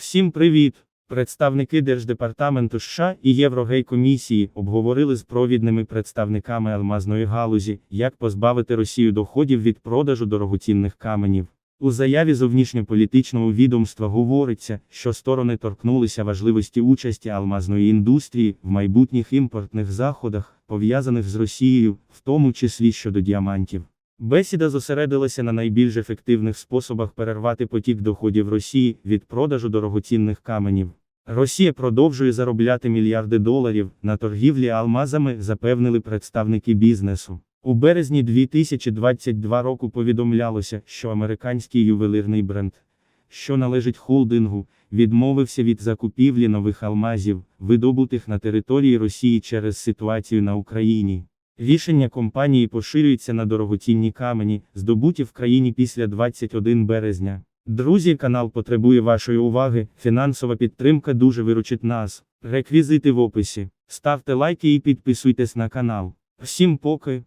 Всім привіт! Представники Держдепартаменту США і Єврогейкомісії обговорили з провідними представниками алмазної галузі, як позбавити Росію доходів від продажу дорогоцінних каменів. У заяві зовнішньополітичного відомства говориться, що сторони торкнулися важливості участі алмазної індустрії в майбутніх імпортних заходах, пов'язаних з Росією, в тому числі щодо діамантів. Бесіда зосередилася на найбільш ефективних способах перервати потік доходів Росії від продажу дорогоцінних каменів. Росія продовжує заробляти мільярди доларів на торгівлі алмазами, запевнили представники бізнесу. У березні 2022 року повідомлялося, що американський ювелирний бренд, що належить холдингу, відмовився від закупівлі нових алмазів, видобутих на території Росії через ситуацію на Україні. Рішення компанії поширюється на дорогоцінні камені, здобуті в країні після 21 березня. Друзі, канал потребує вашої уваги. Фінансова підтримка дуже виручить нас. Реквізити в описі. Ставте лайки і підписуйтесь на канал. Всім поки.